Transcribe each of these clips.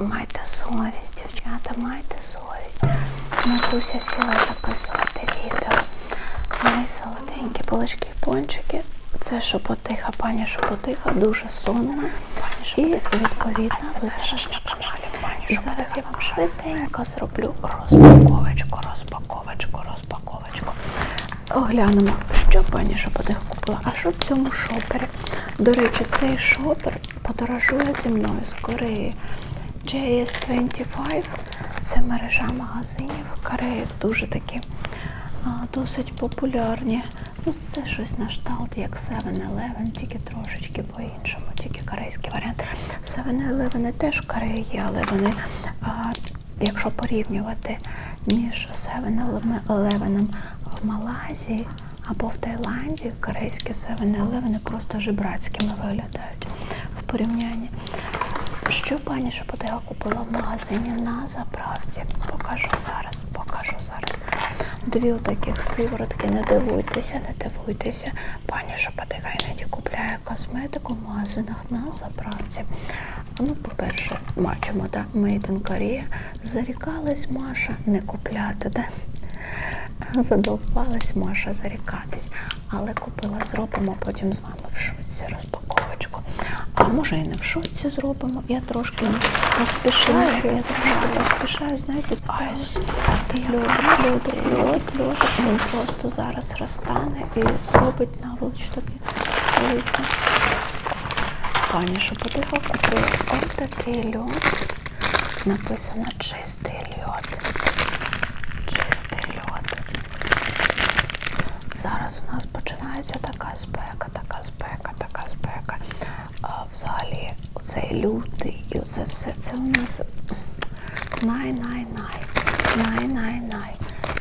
Майте совість, дівчата, майте совість. Матуся сіла записувати відео. Мої солоденькі булочки і пончики. Це шепотиха, пані шепотиха, дуже сонна. І відповідно ви зараз на каналі. І зараз я вам швиденько зроблю розпаковочку, розпаковочку, розпаковочку. Оглянемо, що пані Шепотиха купила. А що в цьому шопері? До речі, цей шопер подорожує зі мною з Кореї. JS25 це мережа магазинів Кореї, дуже такі а, досить популярні. Ну, це щось на кшталт, як 7-Eleven, тільки трошечки по-іншому, тільки корейський варіант. 7-Eleven теж в Кореї є, але вони, а, якщо порівнювати між 7-Eleven в Малайзії або в Таїланді, корейські 7-Eleven просто жебрацькими виглядають в порівнянні. Що пані Шепотига купила в магазині на заправці? Покажу зараз, покажу зараз. Дві таких сиворотки, не дивуйтеся, не дивуйтеся. Пані Шепотига іноді купляє косметику в магазинах на заправці. Ну, по-перше, бачимо, да, Made in Korea. Зарікалась Маша не купляти, да? Задовбалась Маша зарікатись, але купила, зробимо потім з вами в шутці розпаковочку. А може і не в шутці зробимо. Я трошки поспішаю, я трошки поспішаю, знаєте, льод, льод, льод. Він просто зараз розтане і зробить наволоч такий великий. Пані Шепотиха купила ось такий льод. Написано чистий льод. Чистий льод. Зараз у нас починається така спека, взагалі, оцей лютий і оце все це у нас най-най-най, най-най-най,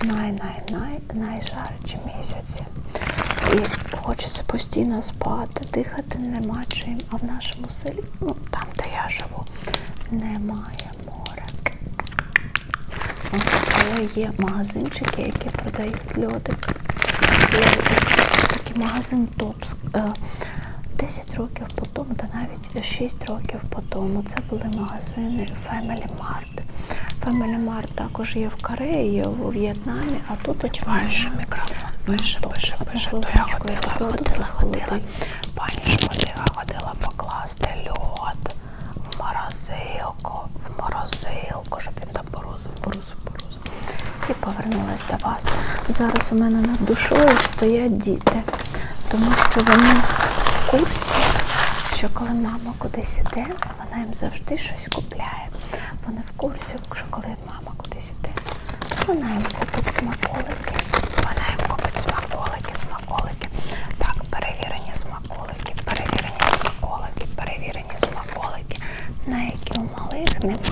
най-най-най, найжарчі місяці. І хочеться постійно спати, дихати нема чим. А в нашому селі, ну там, де я живу, немає моря. Але є магазинчики, які продають льодик. Такий магазин Топс. Е, 10 років по тому, та навіть 6 років по тому, це були магазини Family Mart. Family Mart також є в Кореї, у В'єтнамі, а тут от Пише мікрофон, пише, пише, пише. То я ходила, ходила, ходила. Пані Шпотига ходила покласти льод в морозилку, в морозилку, щоб він там порозив, порозив, порозив. і повернулась до вас. Зараз у мене над душою стоять діти, тому що вони в курсі, що коли мама кудись іде, вона їм завжди щось купляє. Вони в курсі, що коли мама кудись іде, вона їм купить смаколики. Вона їм купить смаколики, смаколики. Так, перевірені смаколики, перевірені смаколики, перевірені смаколики. на які у малих немає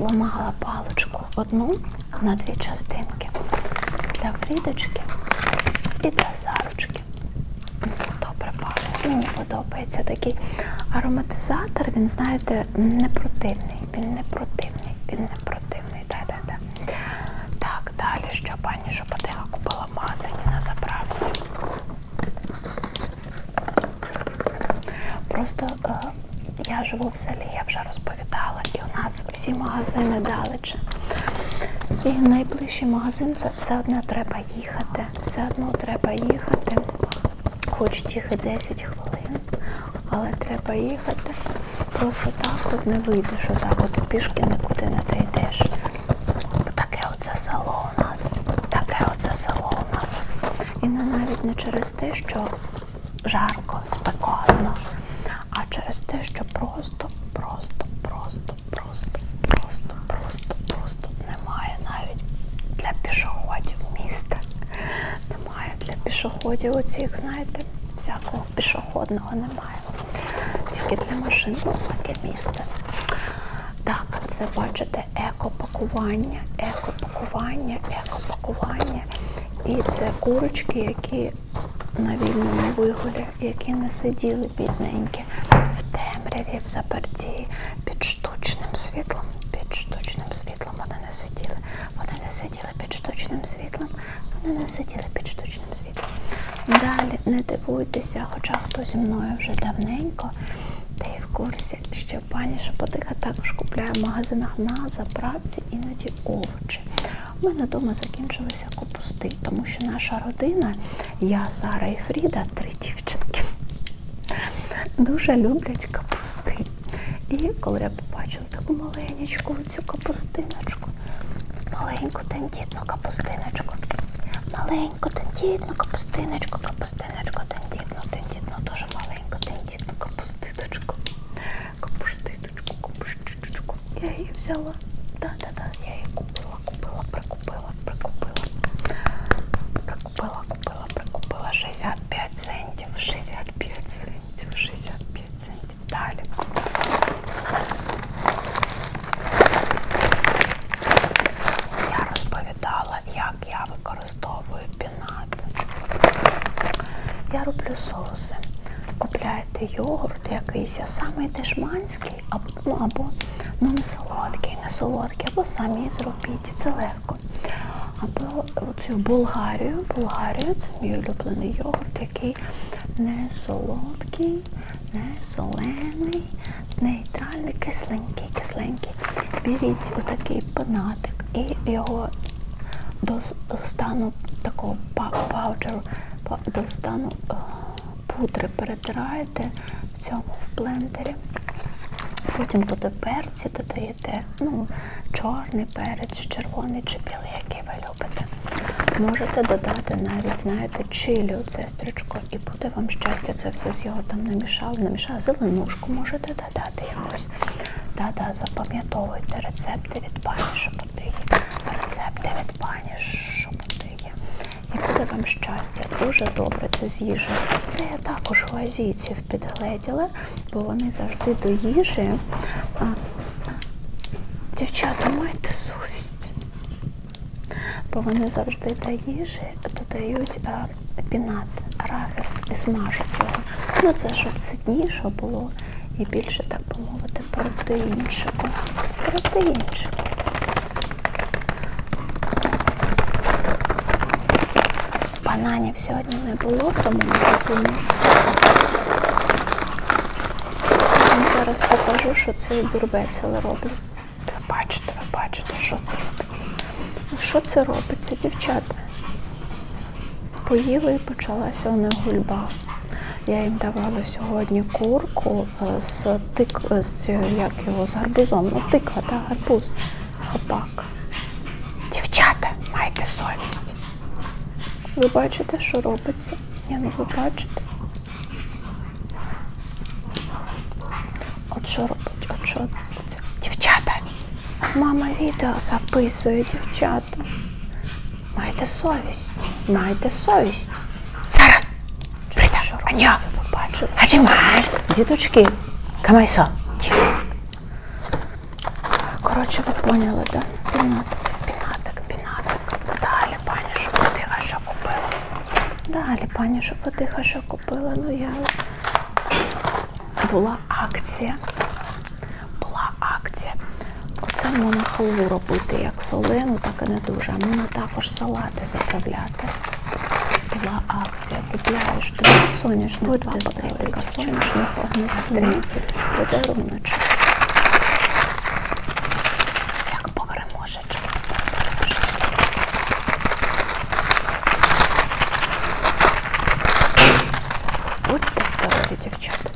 я розламала паличку одну на дві частинки для Фрідочки і для Зарочки. Добре пахне. Мені подобається такий ароматизатор. Він, знаєте, не противний. Він не противний. Він не противний. Да-да-да. Так, далі, що пані Шепотига купила в магазині на заправці. Просто е, я живу в селі, я вже розповідала, і у нас всі магазини далече. І найближчий магазин це все одно треба їхати. Все одно треба їхати. Хоч тільки 10 хвилин, але треба їхати. Просто так от не вийдеш, отак от пішки нікуди не дійдеш. Таке оце село у нас. Таке оце село у нас. І не навіть не через те, що жарко, спекотно, а через те, що просто, просто, просто, просто, просто, просто, просто немає навіть для пішоходів міста. Немає для пішоходів оцих, знаєте, всякого пішохідного немає. Тільки для машин таке місце. Так, це бачите екопакування, екопакування, екопакування. І це курочки, які на вільному вигулі, які не сиділи бідненькі в темряві, в заперті, під штучним світлом. Під штучним світлом вони не сиділи. Вони не сиділи під штучним світлом. Вони не сиділи під штучним світлом. Далі не дивуйтеся, хоча хто зі мною вже давненько. Ти в курсі, що пані Шепотиха також купляє в магазинах на заправці іноді овочі. У мене вдома закінчилися капусти, тому що наша родина, я, Сара і Фріда, три дівчинки, дуже люблять капусти. І коли я побачила таку маленьку цю капустиночку, маленьку тендітну капустиночку, маленьку тендітну капустиночку, капустиночку, тендітну, тендітну, дуже маленьку тендітну капустиночку, капустиночку, капустиночку. Я її взяла. Да-да-да, я її купила, купила, прикупила, прикупила. Прикупила, купила, прикупила 65 центів, 65 центів, 65 центів. Далі. Я розповідала, як я використовую пінат. Я роблю соуси. Купляєте якийсь, самий дешманський, або, ну, або ну, не солодкий, не солодкий, або самі зробіть. Це легко. Або оцю Болгарію. Болгарію це мій улюблений йогурт, який не солодкий, не солений, нейтральний, кисленький, кисленький. Беріть отакий панатик і його до, стану такого па- паудеру, до стану е, пудри перетираєте в цьому блендері. Потім туди перці додаєте, ну, чорний перець, червоний чи білий, який ви любите. Можете додати навіть, знаєте, чилі оце стрічко, і буде вам щастя, це все з його там намішали, намішали. Зеленушку можете додати якусь. Да-да, запам'ятовуйте рецепти від пані Шепотихи. Рецепти від пані Шепотихи. І буде вам щастя. Дуже добре це з їжі. Це я також у азійців підгледіла, бо вони завжди до їжі. А, дівчата, майте совість. Бо вони завжди до їжі додають а, пінат, арахіс і смажать його. Ну це щоб ситніше було і більше, так би мовити, протеїнчику. Протеїнчику. Бананів сьогодні не було в тому магазині. Я вам зараз покажу, що цей дурбецел роблять. Ви бачите, ви бачите, що це робиться. Що це робиться, дівчата? Поїли і почалася у них гульба. Я їм давала сьогодні курку з тик, з як його, з гарбузом. Ну, тиква, та гарбуз. Хапак. Дівчата, майте совість. Ви бачите, що робиться? Ні, ну ви бачите. От що робить? От що це? Дівчата! Мама відео записує, дівчата. Майте совість. Майте совість. Сара! Прита, Аня! Хаджимай! Діточки, камайсо. Коротше, ви поняли, так? Да? Пінатик, пінатик, пінатик. Далі, пані Шепотиха, що купила. Далі, пані Шепотиха, що купила. Ну я була акція. Була акція. Оце можна халву робити як солену, так і не дуже. А можна також салати заправляти. Була акція. Купляєш три соняшних, два пакетика соняшних огнестрільців, подаруночок. Дівчата.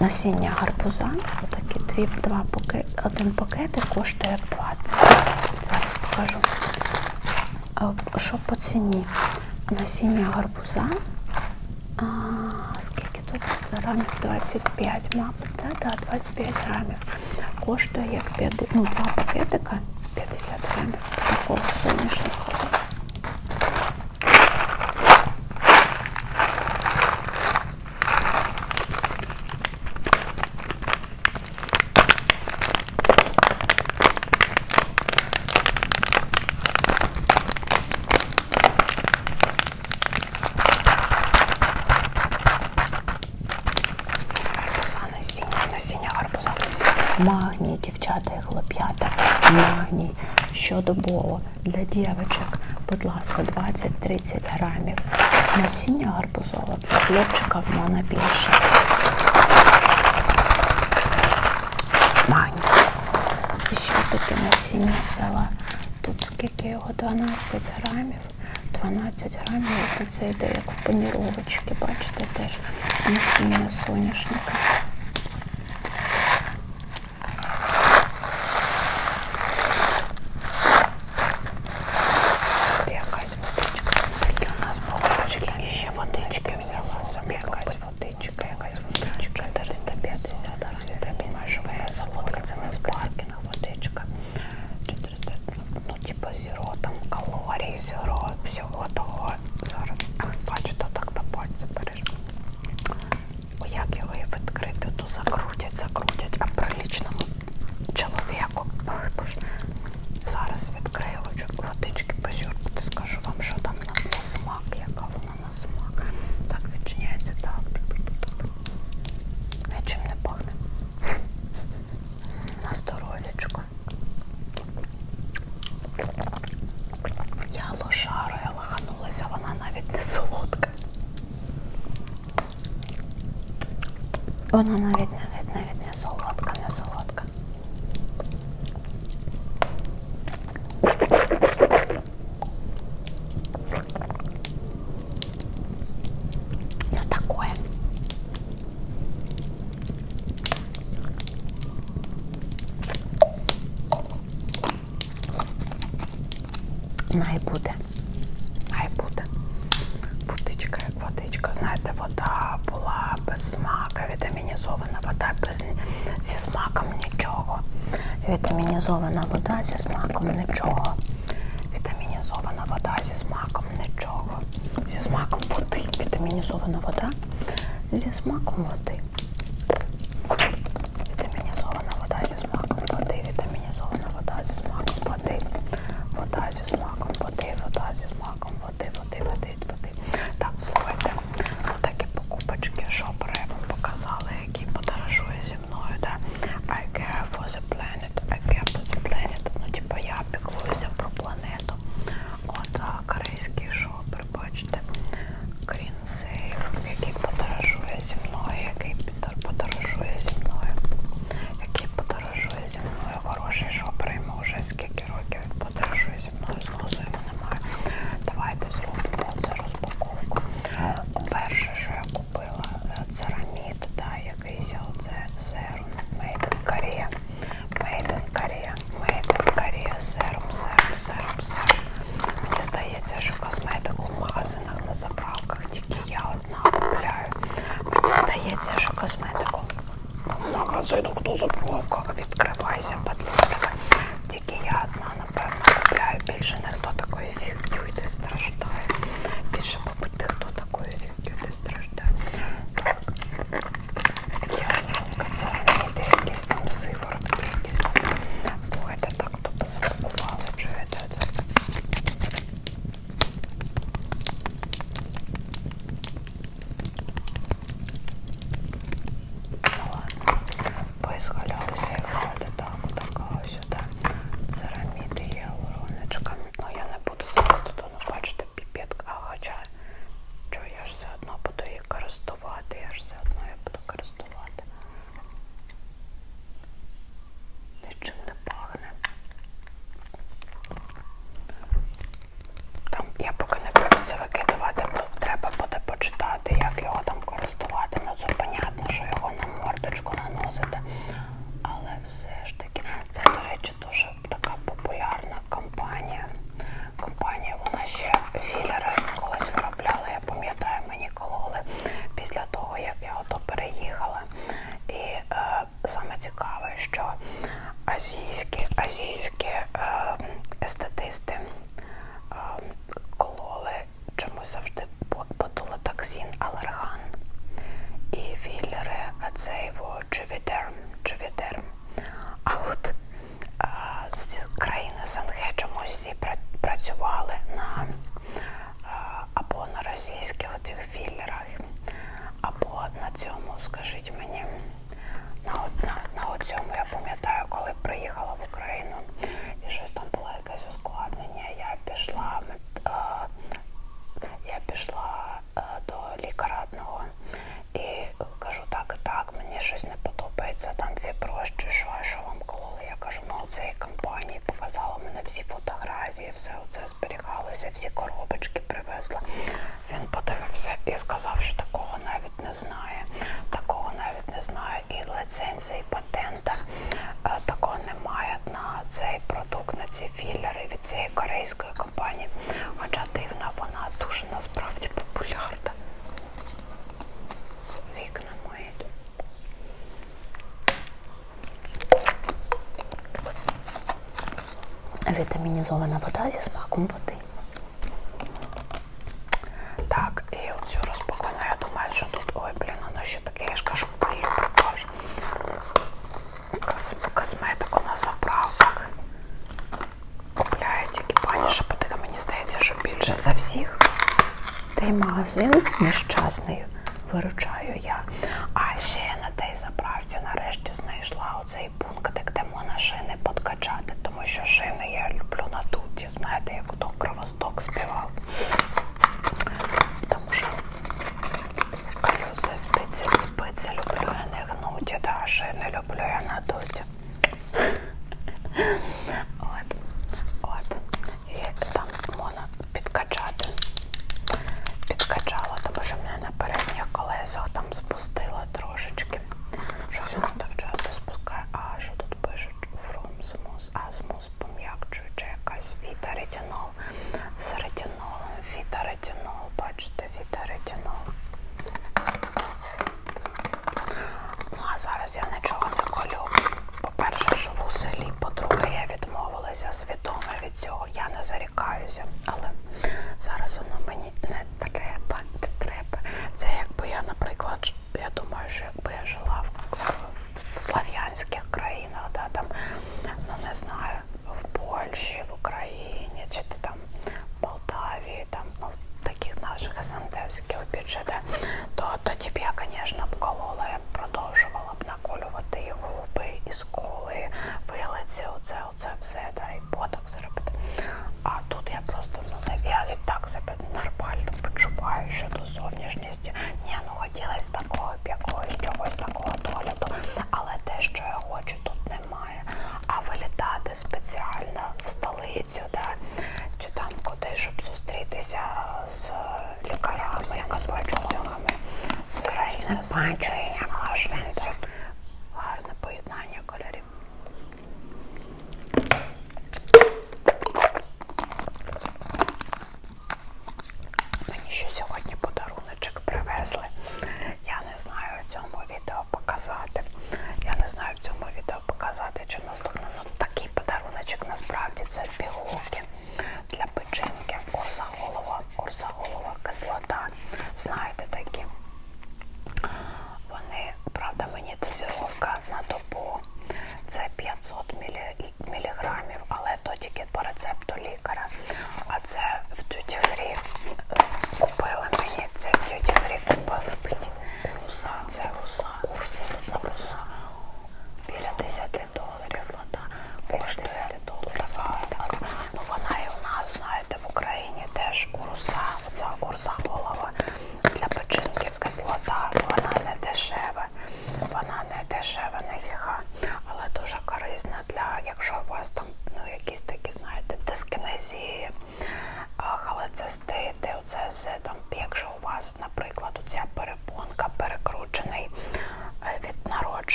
насіння гарбуза. Отакі дві, два пакети, один пакетик коштує 20. Зараз покажу. Що по ціні? Насіння гарбуза. А, Скільки тут? Грамів 25, мабуть, так, Да, 25 грамів. Коштує як 5, ну, два пакетика, 50 грамів такого соняшника. магній, дівчата і хлоп'ята, магній щодобово для дівчинок, будь ласка, 20-30 грамів. Насіння гарбузове для хлопчика в мене більше. Магній. І ще таке насіння взяла. Тут скільки його? 12 грамів. 12 грамів, це йде як в паніровочки, бачите, теж насіння соняшника. Най буде. Най буде. Водичка, як водичка. Знаєте, вода була без смака, вітамінізована вода без, зі смаком нічого. Вітамінізована вода зі смаком нічого. Вітамінізована вода зі смаком нічого. Зі смаком води. Вітамінізована вода. Зі смаком води. азійське, азійське. всі коробочки привезла. Він подивився і сказав, що такого навіть не знає. Такого навіть не знає і лицензії, і патента. Е, такого немає на цей продукт, на ці філери від цієї корейської компанії. Хоча дивна, вона дуже насправді популярна. Вікна моїть. Вітамінізована вода зі смаком води. магазин нещасний, виручаю я. А ще я на тій заправці нарешті знайшла оцей пункт, де можна шини подкачати, тому що шини я люблю надуті, знаєте, як то кровосток співав. Тому що колюси спиці, спиці люблю я не гнуті, да, шини люблю я надуті.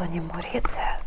Тоні Мурі це